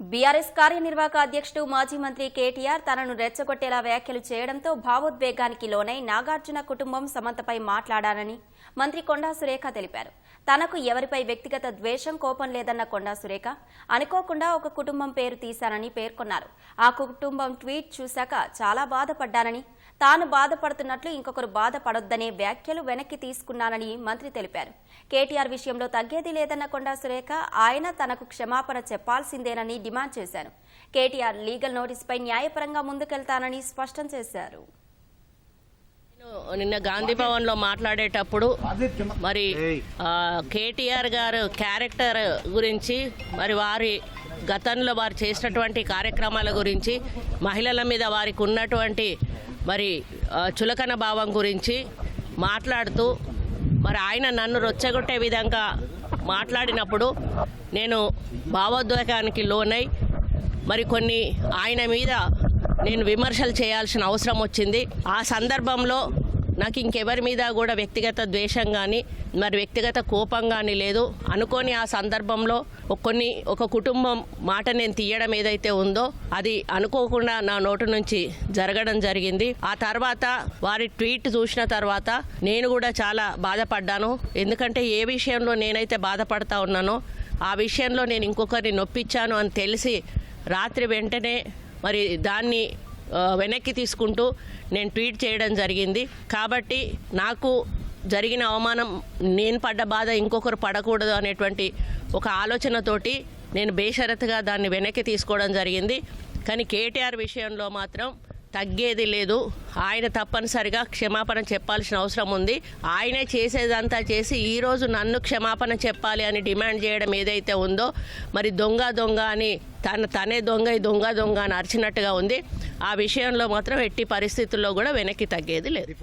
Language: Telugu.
బీఆర్ఎస్ కార్యనిర్వాహక అధ్యక్షుడు మాజీ మంత్రి కేటీఆర్ తనను రెచ్చగొట్టేలా వ్యాఖ్యలు చేయడంతో భావోద్వేగానికి లోనై నాగార్జున కుటుంబం సమంతపై మాట్లాడానని మంత్రి కొండా సురేఖ తెలిపారు. తనకు ఎవరిపై వ్యక్తిగత ద్వేషం కోపం లేదన్న కొండా సురేఖ. అనుకోకుండా ఒక కుటుంబం పేరు తీశానని పేర్కొన్నారు. ఆ కుటుంబం ట్వీట్ చూశాక చాలా బాధపడ్డానని తాను బాధపడుతున్నట్లు ఇంకొకరు బాధపడొద్దనే వ్యాఖ్యలు వెనక్కి తీసుకున్నానని మంత్రి తెలిపారు. కేటీఆర్ విషయంలో తగ్గేది లేదన్న కొండా సురేఖ ఆయన తనకు క్షమాపణ చెప్పాల్సిందేనని డిమాండ్ చేశారు. కేటీఆర్ లీగల్ నోటీసుపై న్యాయపరంగా ముందుకెళ్తానని స్పష్టం చేశారు. నిన్న గాంధీ భవన్లో మాట్లాడేటప్పుడు మరి కేటీఆర్ గారు క్యారెక్టర్ గురించి మరి వారి గతంలో వారు చేసినటువంటి కార్యక్రమాల గురించి మహిళల మీద వారికి ఉన్నటువంటి మరి చులకన భావం గురించి మాట్లాడుతూ మరి ఆయన నన్ను రొచ్చగొట్టే విధంగా మాట్లాడినప్పుడు నేను భావోద్వేగానికి లోనై మరి కొన్ని ఆయన మీద నేను విమర్శలు చేయాల్సిన అవసరం వచ్చింది. ఆ సందర్భంలో నాకు ఇంకెవరి మీద కూడా వ్యక్తిగత ద్వేషం కానీ మరి వ్యక్తిగత కోపం కానీ లేదు. అనుకోని ఆ సందర్భంలో కొన్ని ఒక కుటుంబం మాట నేను తీయడం ఏదైతే ఉందో అది అనుకోకుండా నా నోటు నుంచి జరగడం జరిగింది. ఆ తర్వాత వారి ట్వీట్ చూసిన తర్వాత నేను కూడా చాలా బాధపడ్డాను. ఎందుకంటే ఏ విషయంలో నేనైతే బాధపడతా ఉన్నానో ఆ విషయంలో నేను ఇంకొకరిని నొప్పించాను అని తెలిసి రాత్రి వెంటనే మరి దాన్ని వెనక్కి తీసుకుంటూ నేను ట్వీట్ చేయడం జరిగింది. కాబట్టి నాకు జరిగిన అవమానం నేను పడ్డ బాధ ఇంకొకరు పడకూడదు అనేటువంటి ఒక ఆలోచనతోటి నేను బేషరతుగా దాన్ని వెనక్కి తీసుకోవడం జరిగింది. కానీ కేటీఆర్ విషయంలో మాత్రం తగ్గేది లేదు. ఆయన తప్పనిసరిగా క్షమాపణ చెప్పాల్సిన అవసరం ఉంది. ఆయనే చేసేదంతా చేసి ఈరోజు నన్ను క్షమాపణ చెప్పాలి అని డిమాండ్ చేయడం ఏదైతే ఉందో మరి దొంగ దొంగ అని తన తనే దొంగ దొంగ దొంగ అని అరిచినట్టుగా ఉంది. ఆ విషయంలో మాత్రం ఎట్టి పరిస్థితుల్లో కూడా వెనక్కి తగ్గేది లేదు.